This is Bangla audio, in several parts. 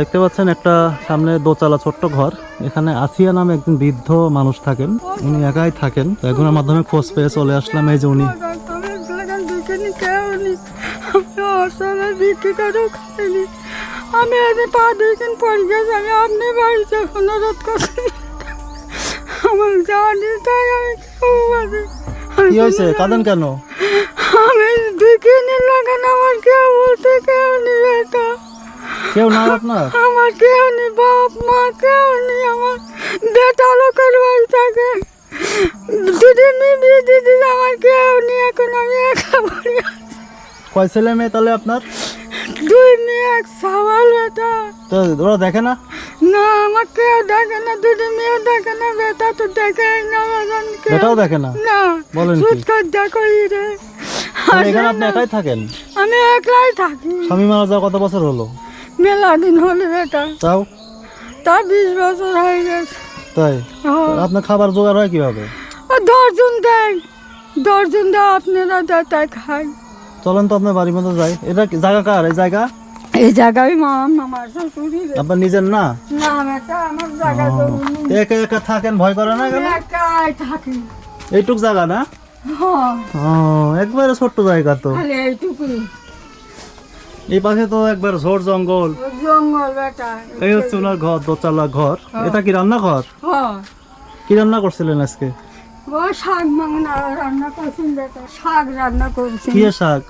দেখতে পাচ্ছেন একটা সামনে দোতলা ছোট্ট ঘর। এখানে আসিয়া নামে একজন বৃদ্ধ মানুষ থাকেন। উনি একাই থাকেন। একজনের মাধ্যমে খোঁজ পেয়ে চলে আসলাম। এই যে উনি। আমি আজ পা দিন পড়ে গেছি আমি আপনি বাড়িতে অনুরোধ করছি আমার জানি তাই আমি কি হয়েছে? কাঁদেন কেন? আমি বিকিনি লাগান, আমার কেউ বলতে কেউ নেই, এটা। কেউ না আপনার? আমার কেউ নেই বাপ মা কেউ নেই আমার বেটা লোকের বাড়ি থাকে। দিদি বিয়ে দিদি আমার কেউ নেই এখন আমি একা আছি। কয় ছেলে মেয়ে তাহলে আপনার? দুই মেয়ে এক সওয়াল বেটা। তো ওরা দেখে না? না আমার কেউ দেখে না দুটি মেয়ে দেখে না বেটা তো দেখে না কেউ। বেটাও দেখে না? না বলেন কি? সুদ করে দেখো রে এখানে আপনি একাই থাকেন? আমি একলাই থাকি। স্বামী মারা যাওয়া কত বছর হলো? মেলা দিন হলে বেটা তাও? তা বিশ বছর হয়ে গেছে। তাই? হ্যাঁ। আপনার খাবার জোগাড় হয় কীভাবে? দশজন দেয়। দশজন দেয় আপনারা দেয় তাই খাই চলেন তো আপনার বাড়ির মধ্যে যাই। এটা জায়গা কার? এই জায়গা? এই জায়গায় মা আমার আপনার নিজের না? না বেটা আমার জায়গা তো একা একা থাকেন ভয় করে না কেন? একাই থাকি। এইটুক জায়গা না? হ্যাঁ। একবারে ছোট্ট জায়গা তো। খালি এইটুকুই। এই পাশে তো একবার ঝোড় জঙ্গল। জঙ্গল বেটা। এই হচ্ছে ওনার ঘর দোতলা ঘর। এটা কি রান্নাঘর? হ্যাঁ। কি রান্না করছিলেন আজকে? ও শাক মাংনা রান্না করছেন বেটা। শাক রান্না কি শাক?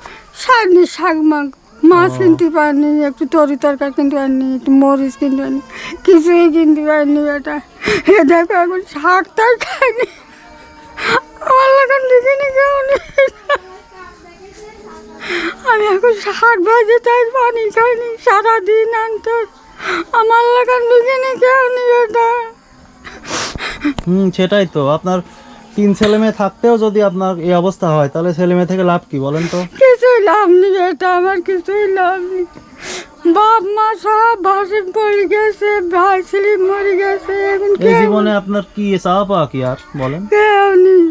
শাক নি শাক মাং মাছ কিনতে পারিনি একটু তরি তরকারি কিনতে পারিনি একটু মরিচ কিনতে পারিনি কিছুই কিনতে পারিনি বেটা। এ দেখো এখন শাক তার খাইনি আমার লাগান দেখিনি কেউ নেই। আমি এখন শাক ভাজি তাই পানি খাইনি সারাদিন আনতে আমার লাগান দেখিনি কেউ নেই বেটা হুম সেটাই তো। আপনার তিন ছেলে মেয়ে থাকতেও যদি আপনার এই অবস্থা হয় তাহলে ছেলে মেয়ে থেকে লাভ কি বলেন তো? কিছুই লাভ নেই এটা আমার কিছুই লাভ নেই। বাপ মা সব ভাসে পড়ে গেছে ভাই ছেলে মরে গেছে এখন এই জীবনে আপনার কি চাওয়া পাওয়া কি আর বলেন? কেউ নেই।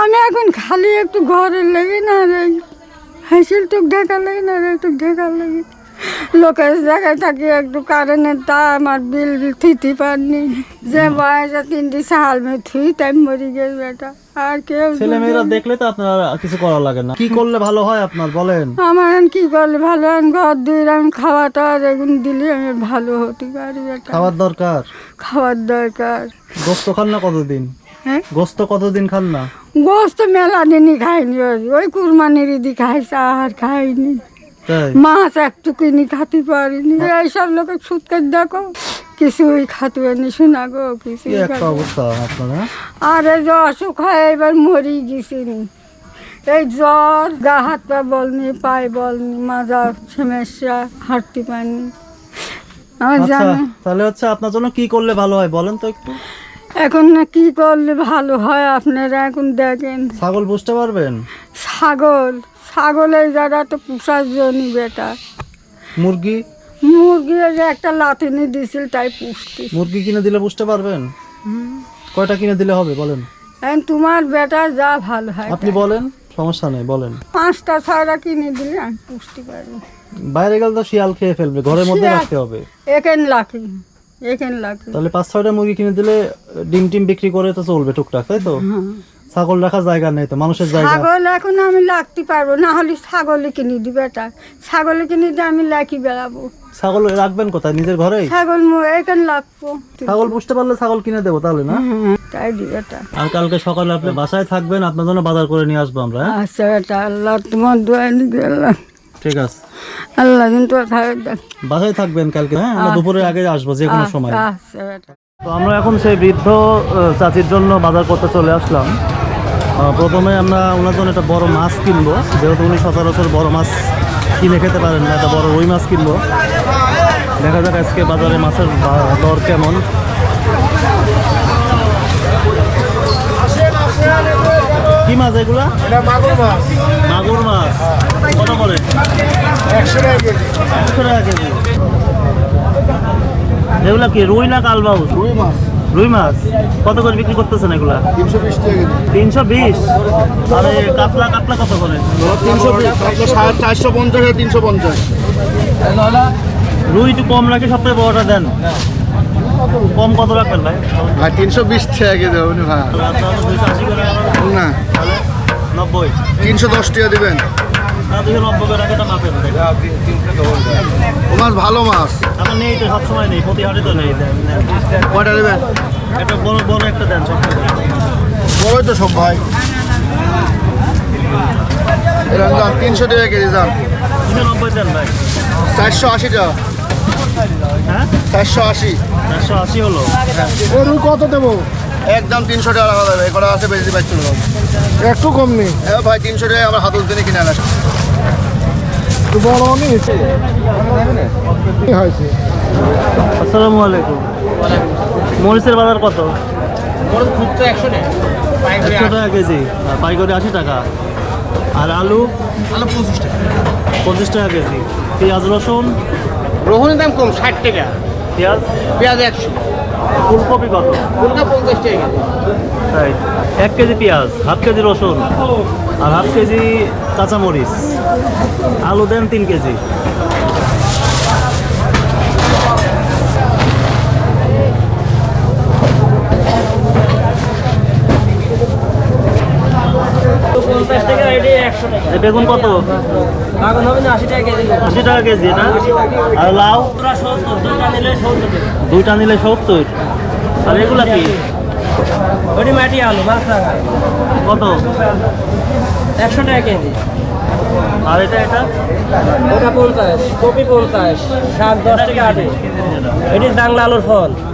আমি এখন খালি একটু ঘরে লেগে না রে। হাসিল টুক ঢাকা লাগে না রে একটু ঢাকা লাগে। লোকের জায়গায় থাকি একটু কারেন্টের তা আমার বিল থিতি পারনি। যে বয়সে তিনটি সাল মে থুই তাই মরি গেছে বেটা। আর কেউ ছেলে মেয়েরা দেখলে তো আপনার কিছু করা লাগে না। কি করলে ভালো হয় আপনার বলেন? আমার এখন কি করলে ভালো এখন ঘর দিয়ে আমি খাওয়াটা এখন দিলে আমি ভালো হতে পারি বেটা। খাবার দরকার? খাওয়ার দরকার। গোস্ত খান না কতদিন? হ্যাঁ? গোস্ত কতদিন খান না? গোস্ত মেলা দিনই খাইনি ওই ওই কুরবানির ঈদি খাইছে আর খাইনি। মাছ একটু কিনি খাতে পারিনি। এইসব লোকের সুদ দেখো কিছুই খাতে পারিনি শোনা গো কি কিছুই একটা খাতে- অবস্থা আপনার হ্যাঁ? আর এই যে অসুখ হয় এবার মরি গেছিনি এই জ্বর গা হাত পা বলনি পায়ে বলনি মাজা সমস্যা হাঁটতে পারিনি। আমার আচ্ছা তাহলে হচ্ছে আপনার জন্য কি করলে ভালো হয় বলেন তো একটু। এখন না কি করলে ভালো হয় আপনারা এখন দেখেন। ছাগল বুঝতে পারবেন? ছাগল ছাগলের যারা তো পোষার জন্য বেটা মুরগি? মুরগি ওই যে একটা লাতিনি দিছিল তাই পুষতি মুরগি কিনে দিলে বুঝতে পারবেন? কয়টা কিনে দিলে হবে বলেন? এখন তোমার বেটা যা ভালো হয় আপনি বলেন সমস্যা নেই বলেন। পাঁচটা ছয়টা কিনে দিলে আমি পুষতে পারব। বাইরে গেলে তো শিয়াল খেয়ে ফেলবে ঘরের মধ্যে শিয়াল। রাখতে হবে। এখান লাখি এখান লাখি। তাহলে পাঁচ ছয়টা মুরগি কিনে দিলে ডিম টিম বিক্রি করে তো চলবে টুকটাক তাই তো? ছাগল রাখার জায়গা নেই তো মানুষের জায়গা। ছাগল এখন আমি লাগতে পারব না হলে ছাগলে কিনে দি বেটা। ছাগলে কিনে দিয়ে আমি লাখি বেড়াবো। ছাগল রাখবেন কোথায়? নিজের ঘরেই? ছাগল এখান লাগবো। ছাগল পুষতে পারলে ছাগল কিনে দেবো তাহলে না? তাই দি বেটা। আর কালকে সকালে আপনি বাসায় থাকবেন আপনার জন্য বাজার করে নিয়ে আসব আমরা হ্যাঁ? আচ্ছা বেটা আল্লাহ তোমার দোয়া নি গেলাম। ঠিক আছে। আল্লাহ কিন্তু বাসায় থাকবেন কালকে হ্যাঁ? আমরা দুপুরের আগে আসব যে কোনো সময়। আচ্ছা তো আমরা এখন সেই বৃদ্ধ চাচির জন্য বাজার করতে চলে আসলাম। প্রথমে আমরা ওনার জন্য একটা বড় মাছ কিনবো। যেহেতু উনি সচরাচর বড় মাছ কিনে খেতে পারেন না একটা বড় রুই মাছ কিনবো। দেখা যাক আজকে বাজারে মাছের দর কেমন। কি মাছ এগুলা? এটা মাগুর মাছ। মাগুর মাছ। কত করে? একশো টাকা কেজি। একশো টাকা কেজি। এগুলা কি রুই না কালবাউস? রুই মাছ। রুই মাছ। কত করে বিক্রি করতেছেন এগুলা? তিনশো বিশ আরে কাতলা কাতলা কত করে? তিনশো চারশো পঞ্চাশ আর তিনশো পঞ্চাশ। রুই একটু কম রাখে সবথেকে বড়টা দেন। কম কত রাখবেন ভাই? তিনশো বিশ টাকা কেজি ভাই। না। নব্বই। তিনশো দশ টাকা দিবেন। দুশো নব্বই রাখে এটা মাছ ভালো মাছ। আমার নেই তো সবসময় নেই প্রতি হাটে তো নেই। কয়টা দেবেন? একটা বড় বড় একটা দেন সব। বড়ই তো সব ভাই। দাম তিনশো টাকা কেজি দাম। দুশো নব্বই দেন ভাই। চারশো আশি টাকা। হ্যাঁ? চারশো আশি। চারশো আশি হলো। গরু কত দেবো? একদম তিনশো টাকা রাখা যাবে এগুলো আছে বেশি পাচ্ছিল একটু কম নেই এ ভাই তিনশো টাকা আমার হাত দিনে কিনে আনা বড় নেই হয়েছে? আসসালামু আলাইকুম। মরিচের বাজার কত? একশো টাকা। কেজি। আর পাইকারি আশি টাকা। আর আলু? আলু পঁচিশ টাকা। পঁচিশ টাকা কেজি। পেঁয়াজ রসুন? রোহনের দাম কম ষাট টাকা। পেঁয়াজ? পেঁয়াজ একশো। ফুলকপি কত? ফুলকা পঞ্চাশ টাকা তাই। এক কেজি পেঁয়াজ হাফ কেজি রসুন আর হাফ কেজি কাঁচামরিচ। আলু দেন তিন কেজি। বেগুন কত? আশি টাকা কেজি। না? আর লাউ? দুইটা নিলে সত্তর। আর এগুলা কি? ওটি মাটি আলু কত? একশো টাকা কেজি। আর এটা এটা? ওটা পঞ্চাশ কপি পঞ্চাশ শাক দশ টাকা আটে। এটি বাংলা আলুর ফল।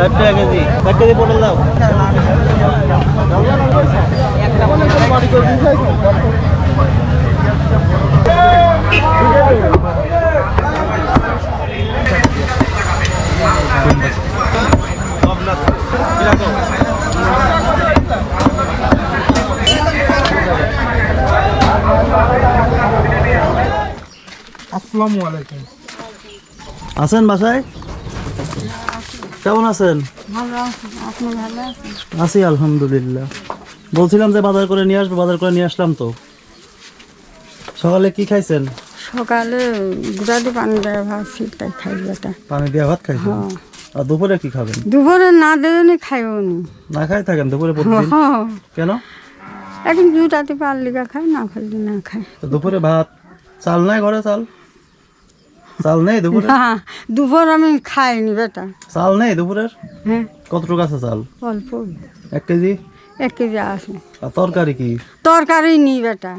ষাট টাকা কেজি। এক কেজি পটল দাও। আসসালামু আলাইকুম। আছেন বাসায়। কেমন আছেন? আছি আলহামদুলিল্লাহ। বলছিলাম যে বাজার করে নিয়ে আসব বাজার করে নিয়ে আসলাম তো। সকালে কি খাইছেন? সকালে গুড়াতে পানি দেয় ভাবছি তাই খাই বেটা পানি দিয়ে ভাত খাইছেন? হ্যাঁ। আর দুপুরে কি খাবেন? দুপুরে না দেবে নি। খাইও নি খাই থাকেন দুপুরে প্রতিদিন? হ্যাঁ। কেন? এখন দুটাতে পারলি খাই না পারলি না খাই। তো দুপুরে ভাত? চাল নাই ঘরে চাল? চাল নেই দুপুরে? না দুপুর আমি খাইনি বেটা। চাল নেই দুপুরের? হ্যাঁ। কতটুকু আছে চাল? অল্প। এক কেজি? এক কেজি আছে। আর তরকারি কি? তরকারি নি বেটা।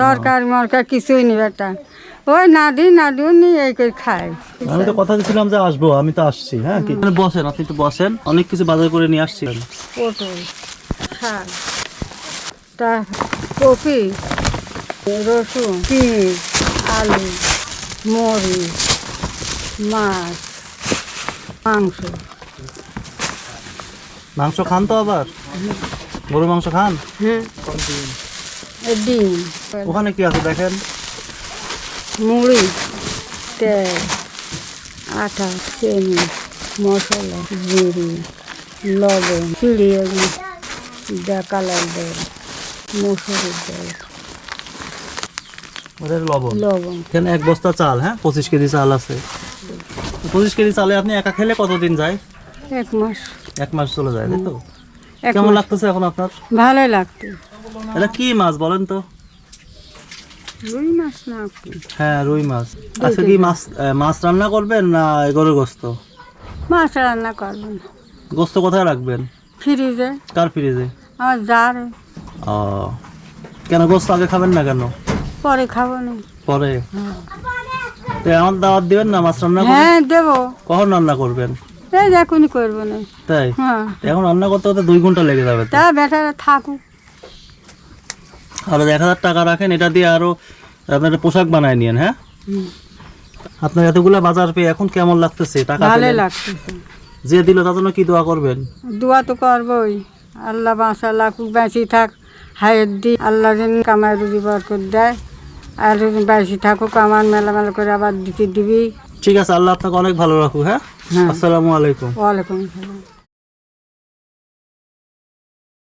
তরকারি মরকারি কিছুই নি বেটা। ওই নাদি নাদিও নি এই করে খাই আমি তো কথা দিয়েছিলাম যে আসব আমি তো আসছি হ্যাঁ কি? বসেন আপনি একটু বসেন। অনেক কিছু বাজার করে নিয়ে আসছি। পটল শাক তা কপি রসুন পিঁয়াজ আলু। মরিচ মাছ মাংস। মাংস খান তো আবার? গরু মাংস খান? হ্যাঁ। ডিম। ওখানে কি আছে দেখেন? মুড়ি তেল আটা চিনি মশলা জিরি লবণ চিড়িয়ে কালার দেয় মসুরির দেয় লবণ। লবণ। এখানে এক বস্তা চাল হ্যাঁ? পঁচিশ কেজি চাল আছে। পঁচিশ কেজি চালে আপনি একা খেলে কতদিন যায়? এক মাস। এক মাস চলে যায় তাই তো? কেমন লাগতেছে এখন আপনার? ভালোই লাগতো এটা কি মাছ বলেন তো? রুই মাছ না হ্যাঁ রুই মাছ। আজকে কি মাছ মাছ রান্না করবেন না গরুর গোস্ত? মাছ রান্না করবেন গোস্ত কোথায় রাখবেন? ফ্রিজে। কার ফ্রিজে? আমার যার। ও। কেন গোস্ত আগে খাবেন না কেন? পরে খাব না। পরে? তো আমার দাওয়াত দিবেন না? মাছ রান্না করে হ্যাঁ দেবো। কখন রান্না করবেন? এই এখনই করব না। তাই? হ্যাঁ। এখন রান্না করতে করতে দুই ঘণ্টা লেগে যাবে তো? বেটারা থাকুক। আরও এক হাজার টাকা রাখেন এটা দিয়ে আরও আপনার পোশাক বানায় নিয়েন হ্যাঁ? আপনার এতগুলা বাজার পেয়ে এখন কেমন লাগতেছে? টাকা ভালো পেলেন? লাগতেছে। যে দিল তার জন্য কি দোয়া করবেন? দোয়া তো করবোই। আল্লাহ বাঁচা লাকুক বেঁচে থাক হায়ের দি আল্লাহ যেন কামাই রুজি বরকত দেয়। আর যদি থাকুক আমার মেলা মেলা করে আবার দিতে দিবি। ঠিক আছে আল্লাহ আপনাকে অনেক ভালো রাখুক হ্যাঁ? হ্যাঁ। আসসালামু আলাইকুম। ওয়ালাইকুম আসসালাম।